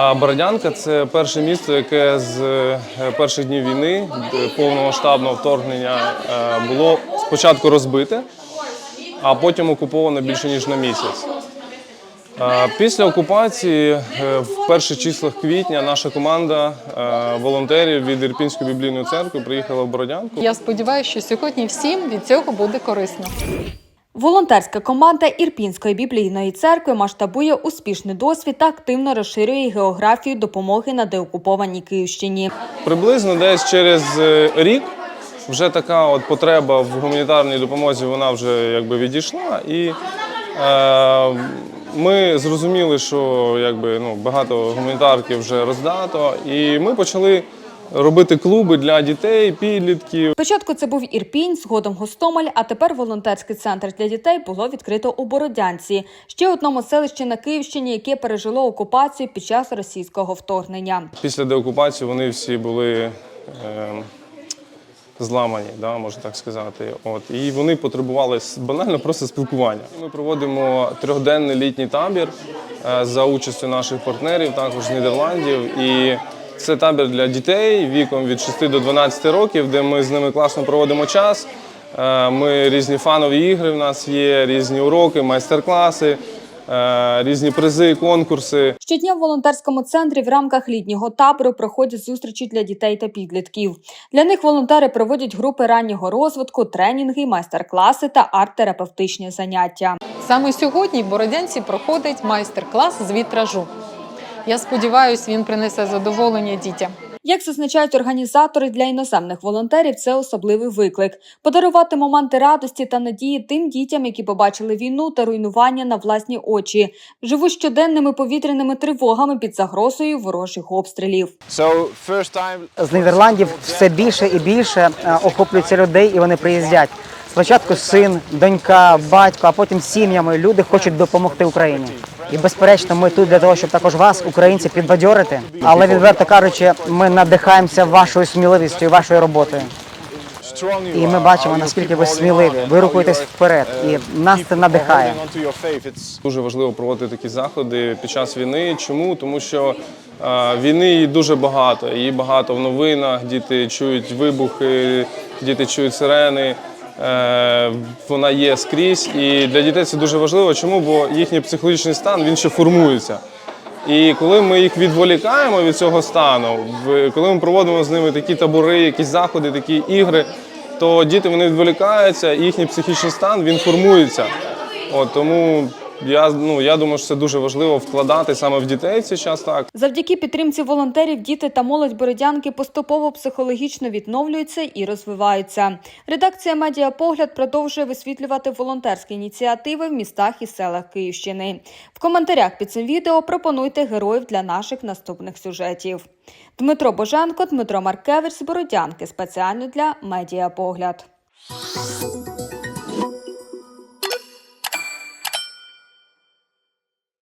А Бородянка це перше місто, яке з е, перших днів війни, повномасштабного вторгнення, е, було спочатку розбите, а потім окуповане більше ніж на місяць. Е, Після окупації, е, в перших числах квітня, наша команда е, волонтерів від Ірпінської біблійної церкви приїхала в Бородянку. Я сподіваюся, що сьогодні всім від цього буде корисно. Волонтерська команда Ірпінської біблійної церкви масштабує успішний досвід та активно розширює географію допомоги на деокупованій Київщині. Приблизно десь через е, рік вже така от потреба в гуманітарній допомозі вона вже якби відійшла. І е, ми зрозуміли, що якби, ну, багато гуманітарки вже роздато, і ми почали робити клуби для дітей, підлітків. Спочатку це був Ірпінь, згодом Гостомель, а тепер волонтерський центр для дітей було відкрито у Бородянці, ще одному селищі на Київщині, яке пережило окупацію під час російського вторгнення. Після деокупації вони всі були е, зламані, да, можна так сказати. От. І вони потребували банально просто спілкування. Ми проводимо трьохденний літній табір е, за участю наших партнерів, також з Нідерландів. І це табір для дітей віком від 6 до 12 років, де ми з ними класно проводимо час. Е, Ми різні фанові ігри в нас є, різні уроки, майстер-класи, е, різні призи, конкурси. Щодня в волонтерському центрі в рамках літнього табору проходять зустрічі для дітей та підлітків. Для них волонтери проводять групи раннього розвитку, тренінги, майстер-класи та арт-терапевтичні заняття. Саме сьогодні в Бородянці проходить майстер-клас з вітражу. Я сподіваюся, він принесе задоволення дітям. Як зазначають організатори для іноземних волонтерів, це особливий виклик подарувати моменти радості та надії тим дітям, які побачили війну та руйнування на власні очі, живуть щоденними повітряними тривогами під загрозою ворожих обстрілів. З Нідерландів все більше і більше е, охоплюється людей, і вони приїздять. Спочатку син, донька, батько, а потім сім'ями люди хочуть допомогти Україні. І безперечно, ми тут для того, щоб також вас, українці, підбадьорити. Але відверто кажучи, ми надихаємося вашою сміливістю вашою роботою. І ми бачимо, наскільки ви сміливі. Ви рухаєтесь вперед, і нас це надихає. Дуже важливо проводити такі заходи під час війни. Чому? Тому що війни її дуже багато. Її багато в новинах. Діти чують вибухи, діти чують сирени. Е, вона є скрізь. І для дітей це дуже важливо. Чому? Бо їхній психологічний стан він ще формується. І коли ми їх відволікаємо від цього стану, коли ми проводимо з ними такі табори, якісь заходи, такі ігри, то діти вони відволікаються, і їхній психічний стан він формується. От тому я ну я думаю, що це дуже важливо вкладати саме в дітей в цей час. Так Завдяки підтримці волонтерів діти та молодь бородянки поступово психологічно відновлюються і розвиваються. Редакція Медіапогляд продовжує висвітлювати волонтерські ініціативи в містах і селах Київщини. В коментарях під цим відео пропонуйте героїв для наших наступних сюжетів. Дмитро Боженко, Дмитро Маркевич з Бородянки спеціально для Медіапогляд.